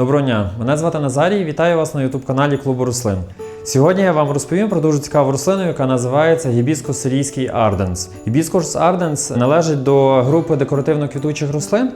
Доброго дня, мене звати Назарій. Вітаю вас на youtube каналі Клубу рослин. Сьогодні я вам розповім про дуже цікаву рослину, яка називається гібіскус сирійський арденс. Гібіскус арденс належить до групи декоративно-квітучих рослин.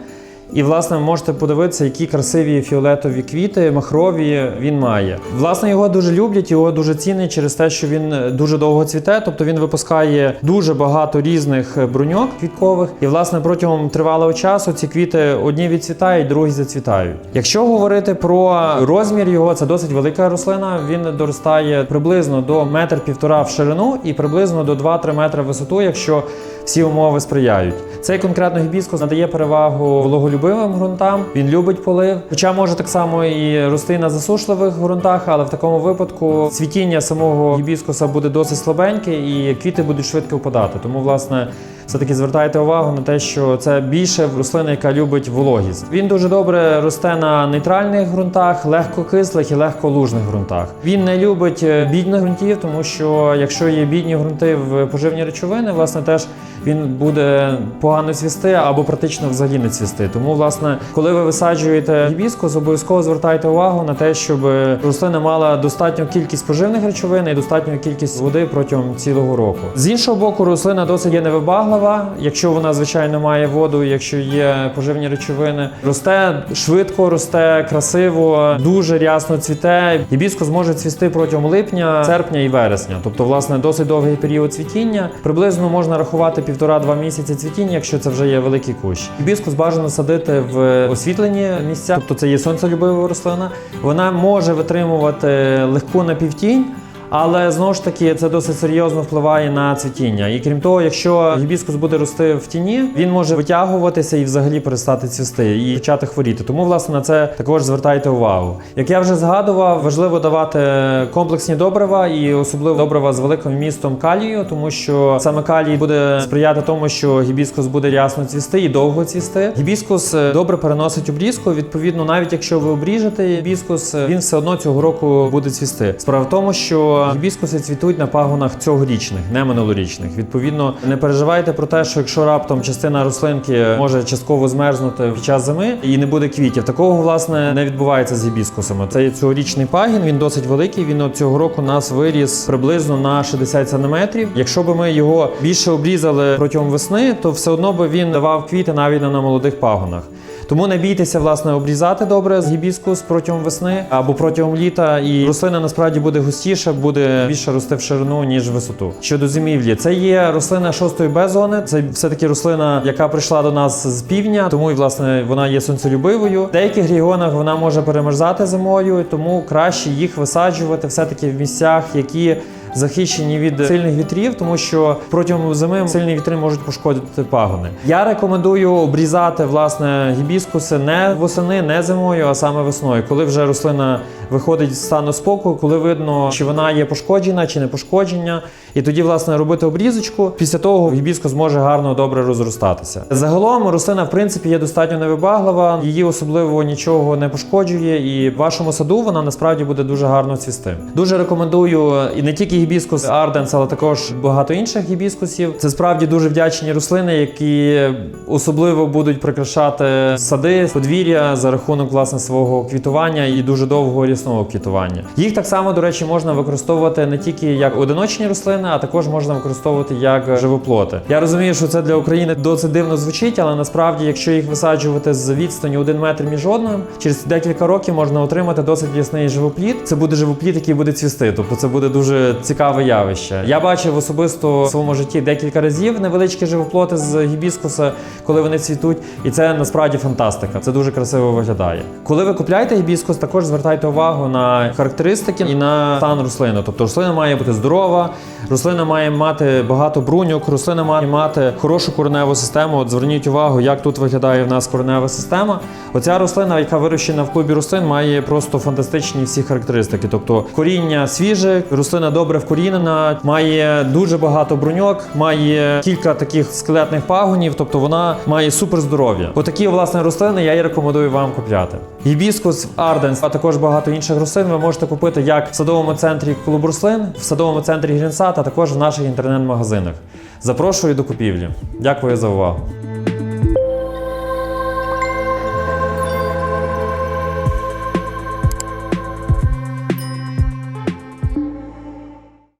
І, власне, можете подивитися, які красиві фіолетові квіти, махрові він має. Власне, його дуже люблять, його дуже цінять через те, що він дуже довго цвіте, тобто він випускає дуже багато різних бруньок квіткових. І, власне, протягом тривалого часу ці квіти одні відцвітають, другі зацвітають. Якщо говорити про розмір його, це досить велика рослина. Він доростає приблизно до метр півтора в ширину і приблизно до 2-3 метри висоту, якщо всі умови сприяють. Цей конкретно гібіскус надає перевагу вологолюбивим ґрунтам. Він любить полив, хоча може так само і рости на засушливих ґрунтах, але в такому випадку цвітіння самого гібіскуса буде досить слабеньке і квіти будуть швидко впадати. Тому, власне, все-таки звертайте увагу на те, що це більше рослина, яка любить вологість. Він дуже добре росте на нейтральних ґрунтах, легкокислих і легколужних ґрунтах. Він не любить е, бідних ґрунтів, тому що якщо є бідні ґрунти в поживні речовини, власне теж він буде погано цвісти або практично взагалі не цвісти. Тому, власне, коли ви висаджуєте гібіскус, обов'язково звертайте увагу на те, щоб рослина мала достатню кількість поживних речовин і достатню кількість води протягом цілого року. З іншого боку, рослина досить є невибаглива, якщо вона звичайно має воду, якщо є поживні речовини, росте швидко, росте красиво, дуже рясно цвіте. Гібіскус може цвісти протягом липня, серпня і вересня, тобто, власне, досить довгий період цвітіння. Приблизно можна рахувати півтора-два місяці цвітіння, якщо це вже є великий кущ. Гібіскус бажано садити в освітлені місця, тобто це є сонцелюбива рослина. Вона може витримувати легку напівтінь. Але знову ж таки це досить серйозно впливає на цвітіння. І крім того, якщо гібіскус буде рости в тіні, він може витягуватися і взагалі перестати цвісти і почати хворіти. Тому, власне, на це також звертайте увагу. Як я вже згадував, важливо давати комплексні добрива і особливо добрива з великим містом калію, тому що саме калій буде сприяти тому, що гібіскус буде рясно цвісти і довго цвісти. Гібіскус е, добре переносить обрізку. Відповідно, навіть якщо ви обріжете гібіскус, е, він все одно цього року буде цвісти. Справа в тому, що гібіскуси цвітуть на пагонах цьогорічних, не минулорічних. Відповідно, не переживайте про те, що якщо раптом частина рослинки може частково змерзнути під час зими і не буде квітів. Такого власне не відбувається з гібіскусами. Це є цьогорічний пагін, він досить великий. Він цього року нас виріс приблизно на 60 см. Якщо б ми його більше обрізали протягом весни, то все одно би він давав квіти навіть на молодих пагонах. Тому не бійтеся власне обрізати добре з гібіскус протягом весни або протягом літа, і рослина насправді буде густіша, буде більше рости в ширину ніж висоту. Щодо зимівлі, це є рослина шостої Б-зони. Це все таки рослина, яка прийшла до нас з півдня, тому і власне вона є сонцелюбивою. В деяких регіонах вона може перемерзати зимою, тому краще їх висаджувати все таки в місцях, які захищені від сильних вітрів, тому що протягом зими сильні вітри можуть пошкодити пагони. Я рекомендую обрізати власне гібіскуси не восени, не зимою, а саме весною, коли вже рослина виходить з стану спокою, коли видно, чи вона є пошкоджена, чи не пошкоджена. І тоді, власне, робити обрізочку. Після того гібіскус може гарно добре розростатися. Загалом рослина, в принципі, є достатньо невибаглива, її особливо нічого не пошкоджує, і в вашому саду вона насправді буде дуже гарно цвісти. Дуже рекомендую і не тільки гібіскус Арденс, але також багато інших гібіскусів. Це справді дуже вдячні рослини, які особливо будуть прикрашати сади, подвір'я за рахунок власне свого квітування і дуже довгого рясного квітування. Їх так само, до речі, можна використовувати не тільки як одиночні рослини, а також можна використовувати як живоплоти. Я розумію, що це для України досить дивно звучить, але насправді, якщо їх висаджувати з відстані один метр між одним, через декілька років можна отримати досить ясний живопліт. Це буде живопліт, який буде цвісти. Тобто це буде дуже цікаве явище. Я бачив особисто в своєму житті декілька разів невеличкі живоплоти з гібіскуса, коли вони цвітуть, і це насправді фантастика. Це дуже красиво виглядає. Коли ви купляєте гібіскус, також звертайте увагу на характеристики і на стан рослини. Тобто рослина має бути здорова, рослина має мати багато бруньок, рослина має мати хорошу кореневу систему. От зверніть увагу, як тут виглядає в нас коренева система. Оця рослина, яка вирощена в клубі рослин, має просто фантастичні всі характеристики. Тобто коріння свіже, рослина добре вкорінена, має дуже багато бруньок, має кілька таких скелетних пагонів, тобто вона має супер здоров'я. Отакі власне рослини я і рекомендую вам купляти. Гібіскус, арденс, а також багато інших рослин ви можете купити як в садовому центрі клуб рослин, в садовому центрі грінса, а також в наших інтернет-магазинах. Запрошую до купівлі. Дякую за увагу.